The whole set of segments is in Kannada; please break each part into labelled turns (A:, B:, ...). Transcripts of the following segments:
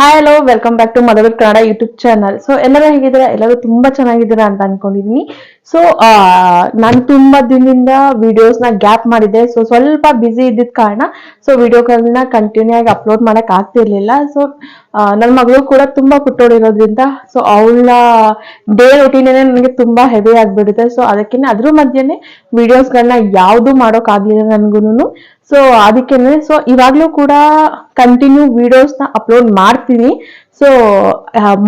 A: Hi hello welcome back to ಮದವರ್ Kannada YouTube channel so ಎಲ್ಲರೂ ಹೇಗಿದ್ದೀರಾ? ಎಲ್ಲರೂ ತುಂಬಾ ಚೆನ್ನಾಗಿದ್ದೀರಾ ಅಂತ ಅನ್ಕೊಂಡಿದೀನಿ. ಸೊ ನಾನು ತುಂಬಾ ದಿನದಿಂದ ವಿಡಿಯೋಸ್ನ ಗ್ಯಾಪ್ ಮಾಡಿದ್ದೆ. ಸೊ ಸ್ವಲ್ಪ ಬಿಸಿ ಇದ್ದಿದ್ದ ಕಾರಣ ಸೊ ವಿಡಿಯೋಗಳನ್ನ ಕಂಟಿನ್ಯೂ ಆಗಿ ಅಪ್ಲೋಡ್ ಮಾಡಕ್ ಆಗ್ತಿರ್ಲಿಲ್ಲ ಸೊ ನನ್ನ ಮಗಳು ಕೂಡ ತುಂಬಾ ಕುಟ್ಟೋಡಿರೋದ್ರಿಂದ ಸೊ ಅವಳ ಡೇ ರೊಟೀನೇ ನನಗೆ ತುಂಬಾ ಹೆವಿ ಆಗ್ಬಿಡುತ್ತೆ. ಸೊ ಅದಕ್ಕಿಂತ ಅದ್ರ ಮಧ್ಯೆನೆ ವಿಡಿಯೋಸ್ಗಳನ್ನ ಯಾವುದು ಮಾಡೋಕ್ ಆಗ್ಲಿಲ್ಲ ನನ್ಗೂನು ಸೊ ಅದಕ್ಕೇನೆ ಸೊ ಇವಾಗ್ಲೂ ಕೂಡ ಕಂಟಿನ್ಯೂ ವಿಡಿಯೋಸ್ನ ಅಪ್ಲೋಡ್ ಮಾಡ್ತೀನಿ. ಸೊ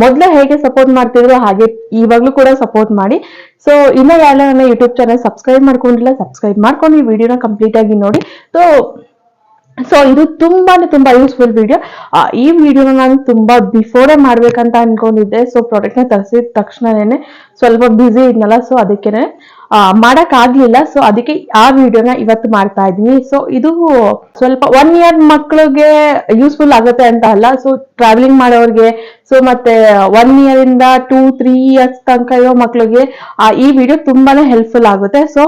A: ಮೊದ್ಲು ಹೇಗೆ ಸಪೋರ್ಟ್ ಮಾಡ್ತಿದ್ರು ಹಾಗೆ ಇವಾಗ್ಲೂ ಕೂಡ ಸಪೋರ್ಟ್ ಮಾಡಿ. ಸೊ ಇನ್ನೂ ಯಾರು ನನ್ನ ಯೂಟ್ಯೂಬ್ ಚಾನಲ್ ಸಬ್ಸ್ಕ್ರೈಬ್ ಮಾಡ್ಕೊಂಡಿಲ್ಲ ಸಬ್ಸ್ಕ್ರೈಬ್ ಮಾಡ್ಕೊಂಡು ಈ ವಿಡಿಯೋನ ಕಂಪ್ಲೀಟ್ ಆಗಿ ನೋಡಿ. ಸೊ ಸೊ ಇದು ತುಂಬಾನೇ ತುಂಬಾ ಯೂಸ್ಫುಲ್ ವಿಡಿಯೋ ಈ ವಿಡಿಯೋನ ನಾನು ತುಂಬಾ ಬಿಫೋರೇ ಮಾಡ್ಬೇಕಂತ ಅನ್ಕೊಂಡಿದ್ದೆ. ಸೊ ಪ್ರಾಡಕ್ಟ್ನ ತರಿಸಿದ ತಕ್ಷಣನೇ ಸ್ವಲ್ಪ ಬ್ಯುಸಿ ಇದ್ನಲ್ಲ ಸೊ ಅದಕ್ಕೇನೆ ಮಾಡಕ್ ಆಗ್ಲಿಲ್ಲ ಸೊ ಅದಕ್ಕೆ ಆ ವಿಡಿಯೋನ ಇವತ್ತು ಮಾಡ್ತಾ ಇದ್ದೀನಿ. ಸೊ ಇದು ಸ್ವಲ್ಪ ಒನ್ ಇಯರ್ ಮಕ್ಕಳಿಗೆ ಯೂಸ್ಫುಲ್ ಆಗುತ್ತೆ ಅಂತ ಅಲ್ಲ. ಸೊ ಟ್ರಾವೆಲಿಂಗ್ ಮಾಡೋರಿಗೆ ಸೊ ಮತ್ತೆ ಒನ್ ಇಯರ್ ಇಂದ ಟೂ ತ್ರೀ ಇಯರ್ಸ್ ತನಕ ಇರೋ ಮಕ್ಕಳಿಗೆ ಈ ವಿಡಿಯೋ ತುಂಬಾನೇ ಹೆಲ್ಪ್ಫುಲ್ ಆಗುತ್ತೆ. ಸೊ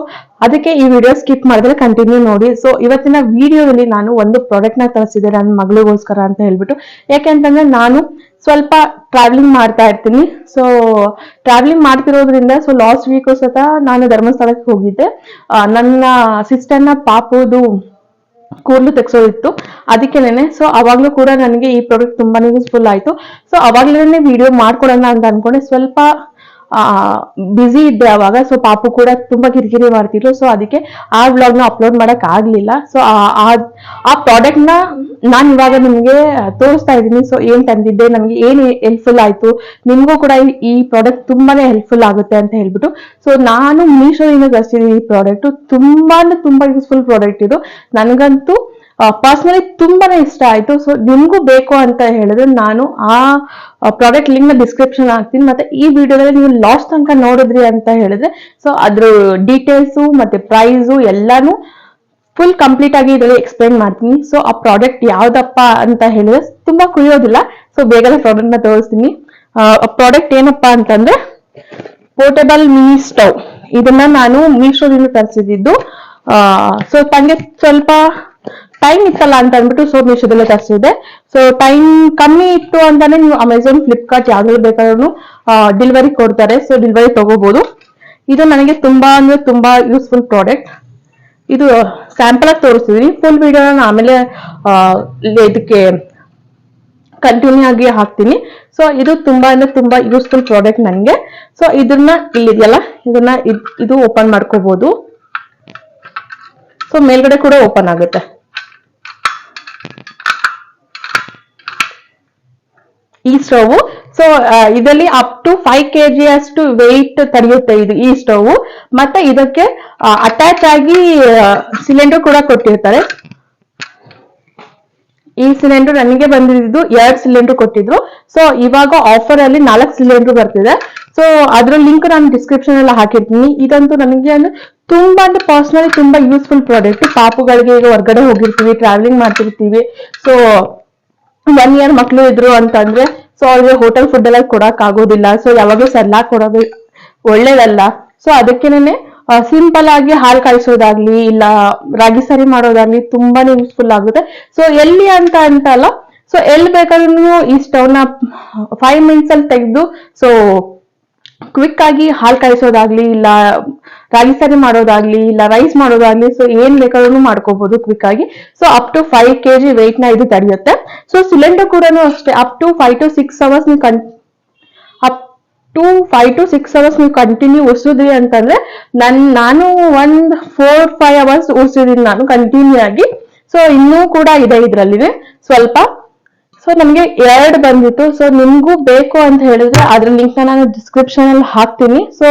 A: ಅದಕ್ಕೆ ಈ ವಿಡಿಯೋ ಸ್ಕಿಪ್ ಮಾಡಿದ್ರೆ ಕಂಟಿನ್ಯೂ ನೋಡಿ. ಸೊ ಇವತ್ತಿನ ವಿಡಿಯೋದಲ್ಲಿ ನಾನು ಒಂದು ಪ್ರಾಡಕ್ಟ್ನ ತರಿಸಿದೆ, ನನ್ನ ಮಗಳಿಗೋಸ್ಕರ ಅಂತ ಹೇಳ್ಬಿಟ್ಟು. ಯಾಕೆಂತಂದ್ರೆ ನಾನು ಸ್ವಲ್ಪ ಟ್ರಾವೆಲಿಂಗ್ ಮಾಡ್ತಾ ಇರ್ತೀನಿ. ಸೊ ಟ್ರಾವೆಲಿಂಗ್ ಮಾಡ್ತಿರೋದ್ರಿಂದ ಸೊ ಲಾಸ್ಟ್ ವೀಕು ಸತ ನಾನು ಧರ್ಮಸ್ಥಳಕ್ಕೆ ಹೋಗಿದ್ದೆ. ನನ್ನ ಸಿಸ್ಟರ್ನ ಪಾಪುದು ಕೂದಲು ತೆಗ್ಸೋದಿತ್ತು. ಅದಕ್ಕೇನೆ ಸೊ ಅವಾಗ್ಲೂ ಕೂಡ ನನಗೆ ಈ ಪ್ರಾಡಕ್ಟ್ ತುಂಬಾನೇ ಯೂಸ್ಫುಲ್ ಆಯ್ತು. ಸೊ ಅವಾಗ್ಲೇ ವಿಡಿಯೋ ಮಾಡ್ಕೊಡೋಣ ಅಂತ ಅನ್ಕೊಂಡೆ. ಸ್ವಲ್ಪ ಬಿಸಿ ಇದ್ದೆ ಅವಾಗ. ಸೊ ಪಾಪು ಕೂಡ ತುಂಬಾ ಕಿರಿಕಿರಿ ಮಾಡ್ತಿದ್ರು. ಸೊ ಅದಕ್ಕೆ ಆ ವ್ಲಾಗ್ನ ಅಪ್ಲೋಡ್ ಮಾಡಕ್ ಆಗ್ಲಿಲ್ಲ. ಸೊ ಆ ಪ್ರಾಡಕ್ಟ್ನ ನಾನು ಇವಾಗ ನಿಮ್ಗೆ ತೋರಿಸ್ತಾ ಇದ್ದೀನಿ. ಸೊ ಏನ್ ತಂದಿದ್ದೆ? ನಮ್ಗೆ ಏನ್ ಹೆಲ್ಪ್ಫುಲ್ ಆಯ್ತು? ನಿಮ್ಗೂ ಕೂಡ ಈ ಪ್ರಾಡಕ್ಟ್ ತುಂಬಾನೇ ಹೆಲ್ಪ್ಫುಲ್ ಆಗುತ್ತೆ ಅಂತ ಹೇಳ್ಬಿಟ್ಟು. ಸೊ ನಾನು ಮೀಶೋದಿಂದ ತರಿಸಿದ್ದೀನಿ ಈ ಪ್ರಾಡಕ್ಟ್ ತುಂಬಾನೇ, ತುಂಬಾ ಯೂಸ್ಫುಲ್ ಪ್ರಾಡಕ್ಟ್ ಇದು. ನನಗಂತೂ ಪರ್ಸನಲಿ ತುಂಬಾನೇ ಇಷ್ಟ ಆಯ್ತು. ಸೊ ನಿಮ್ಗೂ ಬೇಕು ಅಂತ ಹೇಳಿದ್ರೆ ನಾನು ಆ ಪ್ರಾಡಕ್ಟ್ ಲಿಂಕ್ನ ಡಿಸ್ಕ್ರಿಪ್ಷನ್ ಹಾಕ್ತೀನಿ. ಮತ್ತೆ ಈ ವಿಡಿಯೋದಲ್ಲಿ ನೀವು ಲಾಸ್ಟ್ ತನಕ ನೋಡಿದ್ರಿ ಅಂತ ಹೇಳಿದ್ರೆ ಸೊ ಅದ್ರ ಡೀಟೇಲ್ಸ್ ಮತ್ತೆ ಪ್ರೈಸು ಎಲ್ಲಾನು ಫುಲ್ ಕಂಪ್ಲೀಟ್ ಆಗಿ ಇದರಲ್ಲಿ ಎಕ್ಸ್ಪ್ಲೈನ್ ಮಾಡ್ತೀನಿ. ಸೊ ಆ ಪ್ರಾಡಕ್ಟ್ ಯಾವ್ದಪ್ಪ ಅಂತ ಹೇಳಿದ್ರೆ ತುಂಬಾ ಕುಯ್ಯೋದಿಲ್ಲ. ಸೊ ಬೇಗನೆ ಪ್ರಾಡಕ್ಟ್ನ ತೋರಿಸ್ತೀನಿ. ಪ್ರಾಡಕ್ಟ್ ಏನಪ್ಪಾ ಅಂತಂದ್ರೆ ಪೋರ್ಟೇಬಲ್ ಮಿನಿ ಸ್ಟವ್ ಇದನ್ನ ನಾನು ಮೀಶೋದಿಂದ ತರಿಸಿದ್ದು. ಸೊ ತಂಗೆ ಸ್ವಲ್ಪ ಟೈಮ್ ಇತ್ತಲ್ಲ ಅಂತ ಅಂದ್ಬಿಟ್ಟು ಸೊ ಮೀಶೋದಲ್ಲೇ ತರಿಸಿದೆ ಸೊ ಟೈಮ್ ಕಮ್ಮಿ ಇತ್ತು ಅಂತಾನೆ ನೀವು ಅಮೆಝಾನ್ ಫ್ಲಿಪ್ಕಾರ್ಟ್ ಯಾವ್ದ್ರಲ್ಲಿ ಬೇಕಾದ್ರೂ ಡೆಲಿವರಿ ಕೊಡ್ತಾರೆ. ಸೊ ಡೆಲಿವರಿ ತಗೋಬಹುದು ಇದು ನನಗೆ ತುಂಬಾ ಅಂದ್ರೆ ತುಂಬಾ ಯೂಸ್ಫುಲ್ ಪ್ರಾಡಕ್ಟ್ ಇದು ಸ್ಯಾಂಪಲ್ ಆಗಿ ತೋರಿಸ್ತಿದೀನಿ. ಫುಲ್ ವಿಡಿಯೋ ನಾನು ಆಮೇಲೆ ಇದಕ್ಕೆ ಕಂಟಿನ್ಯೂ ಆಗಿ ಹಾಕ್ತೀನಿ. ಸೊ ಇದು ತುಂಬಾ ಅಂದ್ರೆ ತುಂಬಾ ಯೂಸ್ಫುಲ್ ಪ್ರಾಡಕ್ಟ್ ನನಗೆ. ಸೊ ಇದನ್ನ ಇಲ್ಲಿದೆಯಲ್ಲ? ಇದನ್ನ ಇದು ಓಪನ್ ಮಾಡ್ಕೋಬಹುದು ಸೊ ಮೇಲ್ಗಡೆ ಕೂಡ ಓಪನ್ ಆಗುತ್ತೆ. ಈ ಸ್ಟವ್ ಸೊ ಇದರಲ್ಲಿ up to five K G ಅಷ್ಟು ವೆಯ್ಟ್ ತಡೆಯುತ್ತೆ ಇದು ಈ ಸ್ಟವ್ ಮತ್ತೆ ಇದಕ್ಕೆ ಅಟ್ಯಾಚ್ ಆಗಿ ಸಿಲಿಂಡರ್ ಕೂಡ ಕೊಟ್ಟಿರ್ತಾರೆ. ಈ ಸಿಲಿಂಡರ್ ನನಗೆ ಬಂದಿದ್ದು ಎರಡ್ ಸಿಲಿಂಡರ್ ಕೊಟ್ಟಿದ್ರು. ಸೊ ಇವಾಗ ಆಫರ್ ಅಲ್ಲಿ ನಾಲ್ಕು ಸಿಲಿಂಡರ್ ಬರ್ತಿದೆ. ಸೊ ಅದ್ರ ಲಿಂಕ್ ನಾನು ಡಿಸ್ಕ್ರಿಪ್ಷನ್ ಎಲ್ಲ ಹಾಕಿರ್ತೀನಿ. ಇದಂತೂ ನನಗೆ ಅಂದ್ರೆ ತುಂಬಾ ಅಂದ್ರೆ ಪರ್ಸನಲಿ ತುಂಬಾ ಯೂಸ್ಫುಲ್ ಪ್ರಾಡಕ್ಟ್ ಪಾಪುಗಳಿಗೆ ಈಗ ಹೊರಗಡೆ ಹೋಗಿರ್ತೀವಿ ಟ್ರಾವೆಲಿಂಗ್ ಮಾಡ್ತಿರ್ತೀವಿ. ಸೊ ಒನ್ ಇಯರ್ ಮಕ್ಳು ಇದ್ರು ಅಂತಂದ್ರೆ ಸೊ ಅವ್ರಿಗೆ ಹೋಟೆಲ್ ಫುಡ್ ಎಲ್ಲ ಕೊಡಕ್ ಆಗೋದಿಲ್ಲ. ಸೊ ಯಾವಾಗ್ಲೂ ಸರ್ಲಾಕ್ ಕೊಡೋದು ಒಳ್ಳೇದಲ್ಲ. ಸೊ ಅದಕ್ಕೇನೆ ಸಿಂಪಲ್ ಆಗಿ ಹಾಲು ಕಾಯಿಸೋದಾಗ್ಲಿ, ಇಲ್ಲ ರಾಗಿ ಸರಿ ಮಾಡೋದಾಗ್ಲಿ ತುಂಬಾನೇ ಯೂಸ್ಫುಲ್ ಆಗುತ್ತೆ. ಸೊ ಎಲ್ಲಿ ಅಂತ ಅಂತಲ್ಲ ಸೊ ಎಲ್ಲಿ ಬೇಕಾದ್ರೂ ಈ ಸ್ಟವ್ನ ಫೈವ್ ಮಿನಿಟ್ಸ್ ಅಲ್ಲಿ ತೆಗೆದು ಸೊ ಕ್ವಿಕ್ ಆಗಿ ಹಾಲು ಕಾಯಿಸೋದಾಗ್ಲಿ, ಇಲ್ಲ ರಾಗಿ ಸರಿ ಮಾಡೋದಾಗ್ಲಿ, ಇಲ್ಲ ರೈಸ್ ಮಾಡೋದಾಗ್ಲಿ ಸೊ ಏನ್ ಬೇಕಾದ್ರೂ ಮಾಡ್ಕೋಬಹುದು ಕ್ವಿಕ್ ಆಗಿ. So up to five K G ವೆಯ್ಟ್ನ ಇದು ತಡೆಯುತ್ತೆ ಸೊ ಸಿಲಿಂಡರ್ ಕೂಡ ಅಷ್ಟೇ up to five to six hours ನೀವು ಕನ್ up to five to six hours ನೀವು ಕಂಟಿನ್ಯೂ ಉರ್ಸಿದ್ರಿ ಅಂತಂದ್ರೆ, ನನ್, ನಾನು ಒಂದ್ ಫೋರ್ ಫೈವ್ ಅವರ್ಸ್ ಉರ್ಸಿದೀನಿ ನಾನು ಕಂಟಿನ್ಯೂ ಆಗಿ. ಸೊ ಇನ್ನೂ ಕೂಡ ಇದೆ ಇದ್ರಲ್ಲಿ ಸ್ವಲ್ಪ ಸೊ ನಮಗೆ ಎರಡು ಬಂದಿತ್ತು. ಸೊ ನಿಮಗೂ ಬೇಕು ಅಂತ ಹೇಳಿದ್ರೆ ಅದ್ರ ಲಿಂಕ್ ನಾನು ಡಿಸ್ಕ್ರಿಪ್ಷನ್ ಅಲ್ಲಿ ಹಾಕ್ತೀನಿ. ಸೊ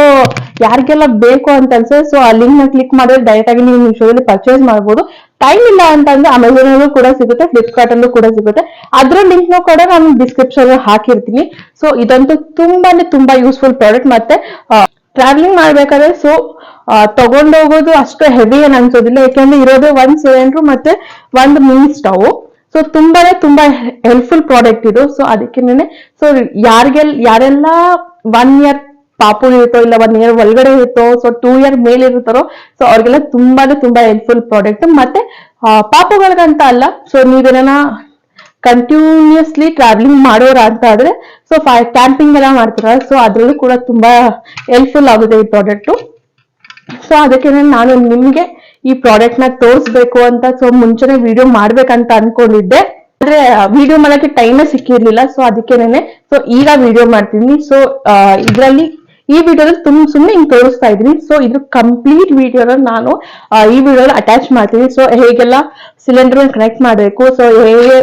A: ಯಾರಿಗೆಲ್ಲ ಬೇಕು ಅಂತ ಅನ್ಸುತ್ತೆ ಸೊ ಆ ಲಿಂಕ್ನ ಕ್ಲಿಕ್ ಮಾಡಿದ್ರೆ ಡೈರೆಕ್ಟ್ ಆಗಿ ನೀವು ಮೀಶೋದಲ್ಲಿ ಪರ್ಚೇಸ್ ಮಾಡ್ಬೋದು. ಟೈಮ್ ಇಲ್ಲ ಅಂತಂದ್ರೆ ಅಮೆಝಾನ್ ಅಲ್ಲೂ ಕೂಡ ಸಿಗುತ್ತೆ ಫ್ಲಿಪ್ಕಾರ್ಟ್ ಅಲ್ಲೂ ಕೂಡ ಸಿಗುತ್ತೆ. ಅದ್ರ ಲಿಂಕ್ನ ಕೂಡ ನಾನು ಡಿಸ್ಕ್ರಿಪ್ಷನ್ ಹಾಕಿರ್ತೀನಿ. ಸೊ ಇದಂತೂ ತುಂಬಾನೇ ತುಂಬಾ ಯೂಸ್ಫುಲ್ ಪ್ರಾಡಕ್ಟ್ ಮತ್ತೆ ಟ್ರಾವೆಲಿಂಗ್ ಮಾಡ್ಬೇಕಾದ್ರೆ ಸೊ ತಗೊಂಡೋಗೋದು ಅಷ್ಟು ಹೆವಿ ಏನ್ ಅನ್ಸೋದಿಲ್ಲ. ಯಾಕೆಂದ್ರೆ ಇರೋದೇ ಒಂದ್ ಸಿಲಿಂಡ್ರು ಮತ್ತೆ ಒಂದ್ ಮಿನಿ ಸ್ಟವ್ ಸೊ ತುಂಬಾನೇ ತುಂಬಾ ಹೆಲ್ಪ್ಫುಲ್ ಪ್ರಾಡಕ್ಟ್ ಇದು. ಸೊ ಅದಕ್ಕೇನೆ ಸೊ ಯಾರಿಗೆಲ್, ಯಾರೆಲ್ಲ ಒನ್ ಇಯರ್ ಪಾಪು ಇರುತ್ತೋ ಇಲ್ಲ ಒನ್ ಇಯರ್ ಒಳಗಡೆ ಇರುತ್ತೋ ಸೊ ಟೂ ಇಯರ್ ಮೇಲೆ ಇರುತ್ತಾರೋ ಸೊ ಅವ್ರಿಗೆಲ್ಲ ತುಂಬಾನೇ ತುಂಬಾ ಹೆಲ್ಪ್ಫುಲ್ ಪ್ರಾಡಕ್ಟ್ ಮತ್ತೆ ಪಾಪುಗಳಿಗಂತ ಅಲ್ಲ ಸೊ ನೀವೇನ ಕಂಟಿನ್ಯೂಸ್ಲಿ ಟ್ರಾವೆಲಿಂಗ್ ಮಾಡೋರ ಅಂತ ಆದ್ರೆ ಸೊ ಕ್ಯಾಂಪಿಂಗ್ ಎಲ್ಲ ಮಾಡ್ತಾರ ಸೊ ಅದ್ರಲ್ಲೂ ಕೂಡ ತುಂಬಾ ಹೆಲ್ಪ್ಫುಲ್ ಆಗುತ್ತೆ ಈ ಪ್ರಾಡಕ್ಟ್ ಸೊ ಅದಕ್ಕೆ ನಾನು ನಿಮ್ಗೆ ಈ ಪ್ರಾಡಕ್ಟ್ನ ತೋರಿಸ್ಬೇಕು ಅಂತ ಸೊ ಮುಂಚೆನೆ ವಿಡಿಯೋ ಮಾಡ್ಬೇಕಂತ ಅನ್ಕೊಂಡಿದ್ದೆ. ಆದ್ರೆ ವಿಡಿಯೋ ಮಾಡಕ್ಕೆ ಟೈಮೇ ಸಿಕ್ಕಿರ್ಲಿಲ್ಲ ಸೊ ಅದಕ್ಕೇನೆ ಸೊ ಈಗ ವಿಡಿಯೋ ಮಾಡ್ತೀನಿ. ಸೊ ಇದರಲ್ಲಿ ಈ ವಿಡಿಯೋದಲ್ಲಿ ತುಂಬ ಸುಮ್ಮನೆ ಹಿಂಗ್ ತೋರಿಸ್ತಾ ಇದೀನಿ ಸೊ ಇದು ಕಂಪ್ಲೀಟ್ ವಿಡಿಯೋನ ನಾನು ಈ ವಿಡಿಯೋನ ಅಟ್ಯಾಚ್ ಮಾಡ್ತೀನಿ. ಸೊ ಹೇಗೆಲ್ಲ ಸಿಲಿಂಡರ್ ಕನೆಕ್ಟ್ ಮಾಡಬೇಕು ಸೊ ಹೇಗೆ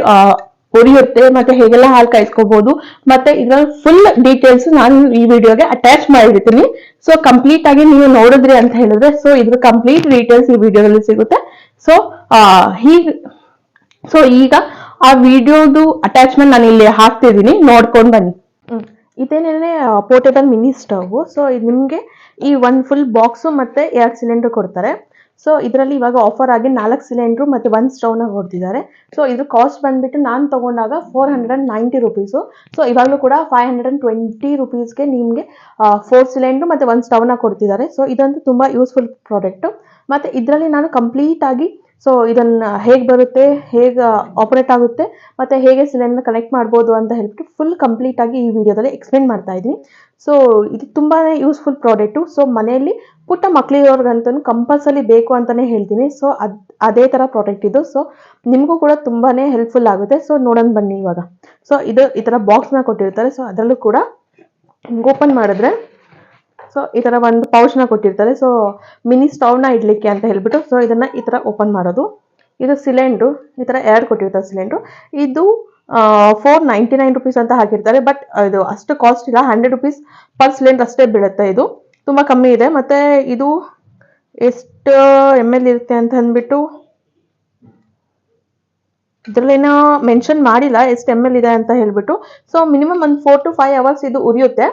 A: ಉರಿಯುತ್ತೆ ಮತ್ತೆ ಹೇಗೆಲ್ಲ ಹಾಲು ಕಾಯಿಸ್ಕೋಬಹುದು ಮತ್ತೆ ಇದರ ಫುಲ್ ಡೀಟೇಲ್ಸ್ ನಾನು ಈ ವಿಡಿಯೋಗೆ ಅಟ್ಯಾಚ್ ಮಾಡಿರ್ತೀನಿ. ಸೊ ಕಂಪ್ಲೀಟ್ ಆಗಿ ನೀವು ನೋಡಿದ್ರಿ ಅಂತ ಹೇಳಿದ್ರೆ ಸೊ ಇದ್ರ ಕಂಪ್ಲೀಟ್ ಡೀಟೇಲ್ಸ್ ಈ ವಿಡಿಯೋದಲ್ಲಿ ಸಿಗುತ್ತೆ. ಸೊ ಹೀಗೆ ಸೊ ಈಗ ಆ ವಿಡಿಯೋದು ಅಟ್ಯಾಚ್ಮೆಂಟ್ ನಾನು ಇಲ್ಲಿ ಹಾಕ್ತಿದ್ದೀನಿ. ನೋಡ್ಕೊಂಡು ಬನ್ನಿ. ಇದೇನೇನೆ ಪೋರ್ಟೇಬಲ್ ಮಿನಿ ಸ್ಟವ್ ಸೊ ಇದು ನಿಮಗೆ ಈ ಒಂದು ಫುಲ್ ಬಾಕ್ಸು ಮತ್ತೆ ಎರಡು ಸಿಲಿಂಡರ್ ಕೊಡ್ತಾರೆ. ಸೊ ಇದರಲ್ಲಿ ಇವಾಗ ಆಫರ್ ಆಗಿ ನಾಲ್ಕು ಸಿಲಿಂಡ್ರು ಮತ್ತೆ ಒಂದು ಸ್ಟವ್ನ ಕೊಡ್ತಿದ್ದಾರೆ ಸೊ ಇದು ಕಾಸ್ಟ್ ಬಂದ್ಬಿಟ್ಟು ನಾನು ತಗೊಂಡಾಗ four hundred and ninety rupees so ಇವಾಗಲೂ ಕೂಡ ಫೈವ್ ಹಂಡ್ರೆಡ್ ಆ್ಯಂಡ್ ಟ್ವೆಂಟಿ ರುಪೀಸ್ಗೆ ನಿಮಗೆ ಫೋರ್ ಸಿಲಿಂಡ್ರು ಮತ್ತೆ ಒಂದು ಸ್ಟವ್ನ ಕೊಡ್ತಿದ್ದಾರೆ. ಸೊ ಇದಂತೂ ತುಂಬ ಯೂಸ್ಫುಲ್ ಪ್ರಾಡಕ್ಟು ಮತ್ತೆ ಇದರಲ್ಲಿ ನಾನು ಕಂಪ್ಲೀಟ್ ಆಗಿ ಸೊ ಇದನ್ನ ಹೇಗೆ ಬರುತ್ತೆ, ಹೇಗೆ ಆಪರೇಟ್ ಆಗುತ್ತೆ, ಮತ್ತೆ ಹೇಗೆ ಸಿಲಿಂಡರ್ ಕನೆಕ್ಟ್ ಮಾಡ್ಬೋದು ಅಂತ ಹೇಳ್ಬಿಟ್ಟು ಫುಲ್ ಕಂಪ್ಲೀಟ್ ಆಗಿ ಈ ವಿಡಿಯೋದಲ್ಲಿ ಎಕ್ಸ್ಪ್ಲೇನ್ ಮಾಡ್ತಾ ಇದ್ದೀನಿ. ಸೊ ಇದು ತುಂಬಾ ಯೂಸ್ಫುಲ್ ಪ್ರಾಡಕ್ಟು ಸೊ ಮನೆಯಲ್ಲಿ ಪುಟ್ಟ ಮಕ್ಕಳಿರೋರ್ಗಂತೂ ಕಂಪಲ್ಸರಿ ಬೇಕು ಅಂತಲೇ ಹೇಳ್ತೀನಿ. ಸೊ ಅದು, ಅದೇ ಥರ ಪ್ರಾಡಕ್ಟ್ ಇದು. ಸೊ ನಿಮಗೂ ಕೂಡ ತುಂಬಾ ಹೆಲ್ಪ್ಫುಲ್ ಆಗುತ್ತೆ. ಸೊ ನೋಡೋಣ ಬನ್ನಿ ಇವಾಗ. ಸೊ ಇದು ಈ ಥರ ಬಾಕ್ಸ್ನ ಕೊಟ್ಟಿರ್ತಾರೆ. ಸೊ ಅದರಲ್ಲೂ ಕೂಡ ಓಪನ್ ಮಾಡಿದ್ರೆ ಸೊ ಈ ಥರ ಒಂದು ಪೌಚ್ನ ಕೊಟ್ಟಿರ್ತಾರೆ. ಸೊ ಮಿನಿ ಸ್ಟವ್ನ ಇಡಲಿಕ್ಕೆ ಅಂತ ಹೇಳ್ಬಿಟ್ಟು ಸೊ ಇದನ್ನು ಈ ಥರ ಓಪನ್ ಮಾಡೋದು. ಇದು ಸಿಲಿಂಡ್ರು ಈ ಥರ ಎರಡು ಕೊಟ್ಟಿರ್ತಾರೆ ಸಿಲಿಂಡ್ರು ಇದು ಫೋರ್ ನೈಂಟಿ ನೈನ್ ರುಪೀಸ್ ಅಂತ ಹಾಕಿರ್ತಾರೆ. ಬಟ್ ಇದು ಅಷ್ಟು ಕಾಸ್ಟ್ ಇಲ್ಲ. ಹಂಡ್ರೆಡ್ ರುಪೀಸ್ ಪರ್ ಸಿಲಿಂಡರ್ ಅಷ್ಟೇ ಬೀಳುತ್ತೆ ಇದು. ತುಂಬ ಕಮ್ಮಿ ಇದೆ. ಮತ್ತು ಇದು ಎಷ್ಟು ಎಂ ಎಲ್ ಇರುತ್ತೆ ಅಂತ ಅಂದ್ಬಿಟ್ಟು ಇದರಲ್ಲೇನೋ ಮೆನ್ಷನ್ ಮಾಡಿಲ್ಲ, ಎಷ್ಟು ಎಂ ಎಲ್ ಇದೆ ಅಂತ ಹೇಳ್ಬಿಟ್ಟು. ಸೊ ಮಿನಿಮಮ್ ಒಂದು ಫೋರ್ ಟು ಫೈವ್ ಅವರ್ಸ್ ಇದು ಉರಿಯುತ್ತೆ.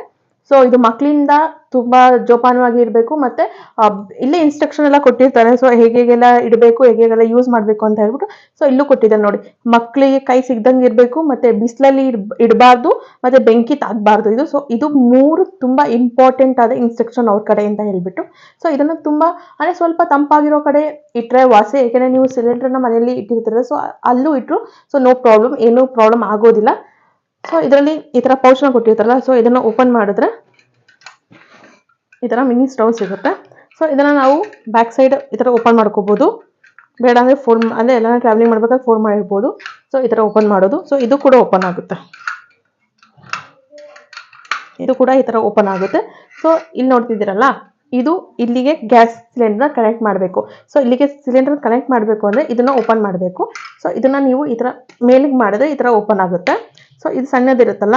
A: ಸೊ ಇದು ಮಕ್ಕಳಿಂದ ತುಂಬಾ ಜೋಪಾನವಾಗಿ ಇರಬೇಕು ಮತ್ತೆ ಇಲ್ಲೇ ಇನ್ಸ್ಟ್ರಕ್ಷನ್ ಎಲ್ಲ ಕೊಟ್ಟಿರ್ತಾರೆ. ಸೊ ಹೇಗೆಲ್ಲ ಇಡಬೇಕು ಹೇಗೆಲ್ಲ ಯೂಸ್ ಮಾಡಬೇಕು ಅಂತ ಹೇಳ್ಬಿಟ್ಟು ಸೊ ಇಲ್ಲೂ ಕೊಟ್ಟಿದ್ದಾರೆ ನೋಡಿ. ಮಕ್ಕಳಿಗೆ ಕೈ ಸಿಗ್ದಂಗೆ ಇರಬೇಕು, ಮತ್ತೆ ಬಿಸಿಲಲ್ಲಿ ಇಡಬಾರ್ದು, ಮತ್ತೆ ಬೆಂಕಿ ತಾಗಬಾರ್ದು. ಇದು ಸೊ ಇದು ಮೂರು ತುಂಬಾ ಇಂಪಾರ್ಟೆಂಟ್ ಆದ ಇನ್ಸ್ಟ್ರಕ್ಷನ್ ಅವ್ರ ಕಡೆಯಿಂದ ಹೇಳ್ಬಿಟ್ಟು. ಸೊ ಇದನ್ನ ತುಂಬಾ, ಅಂದರೆ ಸ್ವಲ್ಪ ತಂಪಾಗಿರೋ ಕಡೆ ಇಟ್ಟರೆ ವಾಸಿ, ಏಕೆಂದರೆ ನೀವು ಸಿಲಿಂಡರ್ನ ಮನೆಯಲ್ಲಿ ಇಟ್ಟಿರ್ತಾರೆ ಸೊ ಅಲ್ಲೂ ಇಟ್ಟರು ಸೊ ನೋ ಪ್ರಾಬ್ಲಮ್ ಏನೂ ಪ್ರಾಬ್ಲಮ್ ಆಗೋದಿಲ್ಲ. ಸೊ ಇದರಲ್ಲಿ ಈ ಥರ ಪೌಚ್ನ ಕೊಟ್ಟಿರ್ತಾರಲ್ಲ ಸೊ ಇದನ್ನ ಓಪನ್ ಮಾಡಿದ್ರೆ ಈ ಥರ ಮಿನಿ ಸ್ಟವ್ ಸಿಗುತ್ತೆ. ಸೊ ಇದನ್ನ ನಾವು ಬ್ಯಾಕ್ ಸೈಡ್ ಈ ಥರ ಓಪನ್ ಮಾಡ್ಕೋಬೋದು. ಬೇಡ ಅಂದರೆ ಫೋನ್ ಅಂದರೆ ಎಲ್ಲ ಟ್ರಾವೆಲಿಂಗ್ ಮಾಡ್ಬೇಕಾದ್ರೆ ಫೋನ್ ಮಾಡಿರ್ಬೋದು. ಸೊ ಈ ಥರ ಓಪನ್ ಮಾಡೋದು. ಸೊ ಇದು ಕೂಡ ಓಪನ್ ಆಗುತ್ತೆ. ಇದು ಕೂಡ ಈ ಥರ ಓಪನ್ ಆಗುತ್ತೆ. ಸೊ ಇಲ್ಲಿ ನೋಡ್ತಿದ್ದೀರಲ್ಲ, ಇದು ಇಲ್ಲಿಗೆ ಗ್ಯಾಸ್ ಸಿಲಿಂಡರ್ ಕನೆಕ್ಟ್ ಮಾಡಬೇಕು. ಸೊ ಇಲ್ಲಿಗೆ ಸಿಲಿಂಡರ್ ಕನೆಕ್ಟ್ ಮಾಡಬೇಕು ಅಂದರೆ ಇದನ್ನ ಓಪನ್ ಮಾಡಬೇಕು. ಸೊ ಇದನ್ನ ನೀವು ಈ ಥರ ಮೇಲಿಗೆ ಮಾಡಿದ್ರೆ ಈ ಥರ ಓಪನ್ ಆಗುತ್ತೆ. ಸೊ ಇದು ಸಣ್ಣದಿರುತ್ತಲ್ಲ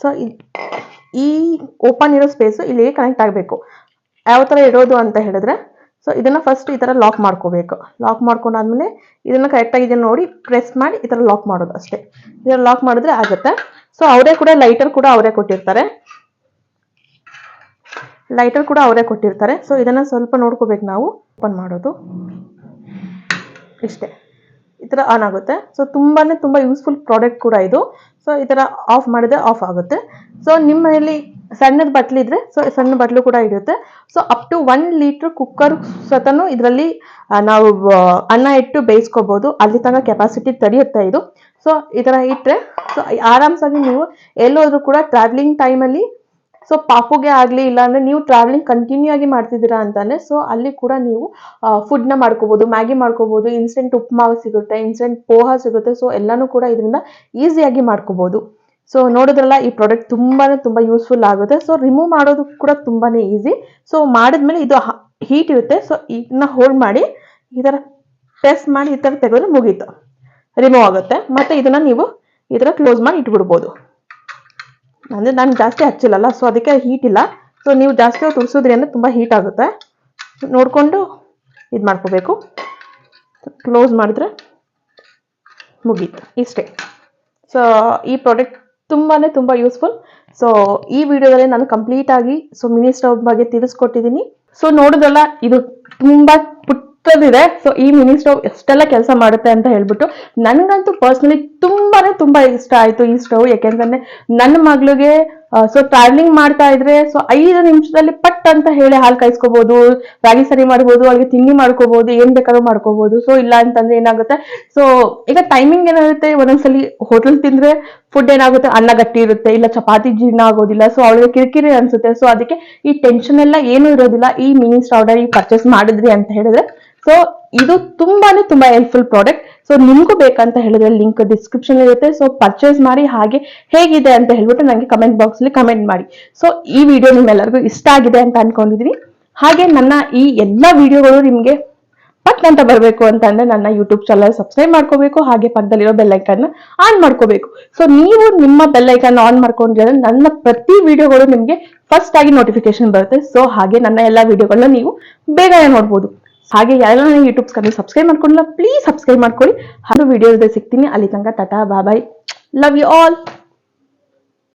A: ಸೊ ಈ ಓಪನ್ ಇರೋ ಸ್ಪೇಸು ಇಲ್ಲಿಗೆ ಕನೆಕ್ಟ್ ಆಗಬೇಕು. ಯಾವ ಥರ ಇರೋದು ಅಂತ ಹೇಳಿದ್ರೆ ಸೊ ಇದನ್ನು ಫಸ್ಟ್ ಈ ಥರ ಲಾಕ್ ಮಾಡ್ಕೋಬೇಕು. ಲಾಕ್ ಮಾಡ್ಕೊಂಡಾದ್ಮೇಲೆ ಇದನ್ನು ಕರೆಕ್ಟಾಗಿ ಇದನ್ನು ನೋಡಿ ಪ್ರೆಸ್ ಮಾಡಿ ಈ ಥರ ಲಾಕ್ ಮಾಡೋದು ಅಷ್ಟೇ. ಇದನ್ನ ಲಾಕ್ ಮಾಡಿದ್ರೆ ಆಗುತ್ತೆ. ಸೊ ಅವರೇ ಕೂಡ ಲೈಟರ್ ಕೂಡ ಅವರೇ ಕೊಟ್ಟಿರ್ತಾರೆ. ಲೈಟರ್ ಕೂಡ ಅವರೇ ಕೊಟ್ಟಿರ್ತಾರೆ. ಸೊ ಇದನ್ನು ಸ್ವಲ್ಪ ನೋಡ್ಕೋಬೇಕು ನಾವು. ಓಪನ್ ಮಾಡೋದು. ಇಷ್ಟೇ. ಈ ಥರ ಆನ್ ಆಗುತ್ತೆ. ಸೊ ತುಂಬಾನೇ ತುಂಬ ಯೂಸ್ಫುಲ್ ಪ್ರಾಡಕ್ಟ್ ಕೂಡ ಇದು. ಸೊ ಈ ಥರ ಆಫ್ ಮಾಡಿದ್ರೆ ಆಫ್ ಆಗುತ್ತೆ. ಸೊ ನಿಮ್ಮ ಮನೆಯಲ್ಲಿ ಸಣ್ಣದ ಬಟ್ಲಿದ್ರೆ ಸೊ ಸಣ್ಣ ಬಟ್ಲು ಕೂಡ ಇರುತ್ತೆ. So up to one litre cooker ಸತನು ಇದರಲ್ಲಿ ನಾವು ಅನ್ನ ಇಟ್ಟು ಬೇಯಿಸ್ಕೋಬಹುದು ಅಲ್ಲಿ ತನಕ ಕೆಪಾಸಿಟಿ ತಡೆಯುತ್ತೆ ಇದು. ಸೊ ಈ ಥರ ಇಟ್ಟರೆ ಸೊ ಆರಾಮ್ಸಾಗಿ ನೀವು ಎಲ್ಲೋದ್ರೂ ಕೂಡ ಟ್ರಾವೆಲಿಂಗ್ ಟೈಮಲ್ಲಿ ಸೊ ಪಾಪುಗೆ ಆಗಲಿ ಇಲ್ಲಾಂದ್ರೆ ನೀವು ಟ್ರಾವೆಲಿಂಗ್ ಕಂಟಿನ್ಯೂ ಆಗಿ ಮಾಡ್ತಿದ್ದೀರಾ ಅಂತಾನೆ ಸೊ ಅಲ್ಲಿ ಕೂಡ ನೀವು ಫುಡ್ನ ಮಾಡ್ಕೋಬೋದು ಮ್ಯಾಗಿ ಮಾಡ್ಕೋಬೋದು ಇನ್ಸ್ಟೆಂಟ್ ಉಪ್ಮಾವ್ ಸಿಗುತ್ತೆ ಇನ್ಸ್ಟೆಂಟ್ ಪೋಹ ಸಿಗುತ್ತೆ ಸೊ ಎಲ್ಲಾನು ಕೂಡ ಇದರಿಂದ ಈಸಿಯಾಗಿ ಮಾಡ್ಕೋಬಹುದು ಸೊ ನೋಡಿದ್ರಲ್ಲ, ಈ ಪ್ರಾಡಕ್ಟ್ ತುಂಬಾನೇ ತುಂಬಾ ಯೂಸ್ಫುಲ್ ಆಗುತ್ತೆ ಸೊ ರಿಮೂವ್ ಮಾಡೋದು ಕೂಡ ತುಂಬಾನೇ ಈಸಿ ಸೊ ಮಾಡಿದ್ಮೇಲೆ ಇದು ಹೀಟ್ ಇರುತ್ತೆ ಸೊ ಇದನ್ನ ಹೋಲ್ಡ್ ಮಾಡಿ, ಈ ಥರ ಪ್ರೆಸ್ ಮಾಡಿ ಈ ಥರ ತೆಗೆದ್ರೆ ಮುಗೀತು. ರಿಮೂವ್ ಆಗುತ್ತೆ, ಮತ್ತೆ ಇದನ್ನ ನೀವು ಈ ಕ್ಲೋಸ್ ಮಾಡಿ ಇಟ್ಬಿಡ್ಬೋದು. ಅಂದ್ರೆ ನಾನು ಜಾಸ್ತಿ ಹಚ್ಚಿಲ್ಲಲ್ಲ ಸೊ ಅದಕ್ಕೆ ಹೀಟ್ ಇಲ್ಲ. ಸೊ ನೀವು ಜಾಸ್ತಿ ಹೊತ್ತು ಅಂದರೆ ತುಂಬ ಹೀಟ್ ಆಗುತ್ತೆ. ನೋಡಿಕೊಂಡು ಇದು ಮಾಡ್ಕೋಬೇಕು. ಕ್ಲೋಸ್ ಮಾಡಿದ್ರೆ ಮುಗೀತು. ಇಷ್ಟೇ. ಸೊ ಈ ಪ್ರಾಡಕ್ಟ್ ತುಂಬಾನೇ ತುಂಬ ಯೂಸ್ಫುಲ್ ಸೊ ಈ ವಿಡಿಯೋದಲ್ಲಿ ನಾನು ಕಂಪ್ಲೀಟ್ ಆಗಿ ಸೊ ಮಿನಿ ಸ್ಟವ್ ಬಗ್ಗೆ ತಿಳಿಸ್ಕೊಟ್ಟಿದ್ದೀನಿ. ಸೊ ನೋಡೋದಲ್ಲ, ಇದು ತುಂಬಾ ಪುಟ್ಟದಿದೆ ಸೊ ಈ ಮಿನಿ ಸ್ಟವ್ ಎಷ್ಟೆಲ್ಲ ಕೆಲಸ ಮಾಡುತ್ತೆ ಅಂತ ಹೇಳ್ಬಿಟ್ಟು ನನಗಂತೂ ಪರ್ಸ್ನಲಿ ತುಂಬಾನೇ ತುಂಬಾ ಇಷ್ಟ ಆಯ್ತು ಈ ಸ್ಟವ್ ಯಾಕೆಂತಂದ್ರೆ ನನ್ನ ಮಗಳಿಗೆ ಸೊ ಟ್ರಾವೆಲಿಂಗ್ ಮಾಡ್ತಾ ಇದ್ರೆ ಸೊ ಐದು ನಿಮಿಷದಲ್ಲಿ ಪಟ್ ಅಂತ ಹೇಳಿ ಹಾಲು ಕಾಯಿಸ್ಕೋಬಹುದು ರಾಗಿ ಸರಿ ಮಾಡ್ಬೋದು ಅವ್ರಿಗೆ ತಿಂಡಿ ಮಾಡ್ಕೋಬಹುದು ಏನ್ ಬೇಕಾದ್ರೂ ಮಾಡ್ಕೋಬಹುದು ಸೊ ಇಲ್ಲ ಅಂತಂದ್ರೆ ಏನಾಗುತ್ತೆ ಸೊ ಈಗ ಟೈಮಿಂಗ್ ಏನಾಗುತ್ತೆ, ಒಂದೊಂದ್ಸಲಿ ಹೋಟೆಲ್ ತಿಂದ್ರೆ ಫುಡ್ ಏನಾಗುತ್ತೆ, ಅನ್ನ ಗಟ್ಟಿ ಇರುತ್ತೆ, ಇಲ್ಲ ಚಪಾತಿ ಜೀರ್ಣ ಆಗೋದಿಲ್ಲ ಸೊ ಅವಳಿಗೆ ಕಿರಿಕಿರಿ ಅನ್ಸುತ್ತೆ. ಸೊ ಅದಕ್ಕೆ ಈ ಟೆನ್ಷನ್ ಎಲ್ಲ ಏನು ಇರೋದಿಲ್ಲ, ಈ ಮಿನಿ ಸ್ಟೌಡರ್ ಈ ಪರ್ಚೇಸ್ ಮಾಡಿದ್ರಿ ಅಂತ ಹೇಳಿದ್ರೆ ಸೊ ಇದು ತುಂಬಾನೇ ತುಂಬಾ ಹೆಲ್ಪ್ಫುಲ್ ಪ್ರಾಡಕ್ಟ್ ಸೊ ನಿಮ್ಗೂ ಬೇಕಂತ ಹೇಳಿದ್ರೆ ಲಿಂಕ್ ಡಿಸ್ಕ್ರಿಪ್ಷನ್ ಇರುತ್ತೆ. ಸೊ ಪರ್ಚೇಸ್ ಮಾಡಿ ಹಾಗೆ ಹೇಗಿದೆ ಅಂತ ಹೇಳ್ಬಿಟ್ಟು ನನಗೆ ಕಮೆಂಟ್ ಬಾಕ್ಸ್ ಅಲ್ಲಿ ಕಮೆಂಟ್ ಮಾಡಿ. ಸೊ ಈ ವಿಡಿಯೋ ನಿಮ್ಮೆಲ್ಲರಿಗೂ ಇಷ್ಟ ಆಗಿದೆ ಅಂತ ಅನ್ಕೊಂಡಿದೀನಿ. ಹಾಗೆ ನನ್ನ ಈ ಎಲ್ಲ ವಿಡಿಯೋಗಳು ನಿಮ್ಗೆ ಅಂತ ಬರಬೇಕು ಅಂತ ಅಂದ್ರೆ ನನ್ನ ಯೂಟ್ಯೂಬ್ ಚಾನಲ್ ಸಬ್ಸ್ಕ್ರೈಬ್ ಮಾಡ್ಕೋಬೇಕು, ಹಾಗೆ ಪಕ್ಕದಲ್ಲಿರೋ ಬೆಲ್ ಐಕನ್ ಆನ್ ಮಾಡ್ಕೋಬೇಕು. ಸೊ ನೀವು ನಿಮ್ಮ ಬೆಲ್ ಐಕನ್ ಆನ್ ಮಾಡ್ಕೊಂಡ್ರೆ ನನ್ನ ಪ್ರತಿ ವಿಡಿಯೋಗಳು ನಿಮ್ಗೆ ಫಸ್ಟ್ ಆಗಿ ನೋಟಿಫಿಕೇಶನ್ ಬರುತ್ತೆ. ಸೊ ಹಾಗೆ ನನ್ನ ಎಲ್ಲ ವಿಡಿಯೋಗಳನ್ನ ನೀವು ಬೇಗನೆ ನೋಡ್ಬೋದು. ಹಾಗೆ ಯಾರೆಲ್ಲ ನನ್ನ ಯೂಟ್ಯೂಬ್ ಚಾನಲ್ ಸಬ್ಸ್ಕ್ರೈಬ್ ಮಾಡ್ಕೊಂಡಿಲ್ಲ ಪ್ಲೀಸ್ ಸಬ್ಸ್ಕ್ರೈಬ್ ಮಾಡ್ಕೊಳ್ಳಿ. ಹಾಗೂ ವಿಡಿಯೋ ಸಿಗ್ತೀನಿ. ಅಲ್ಲಿ ತನಕ tata bye love you all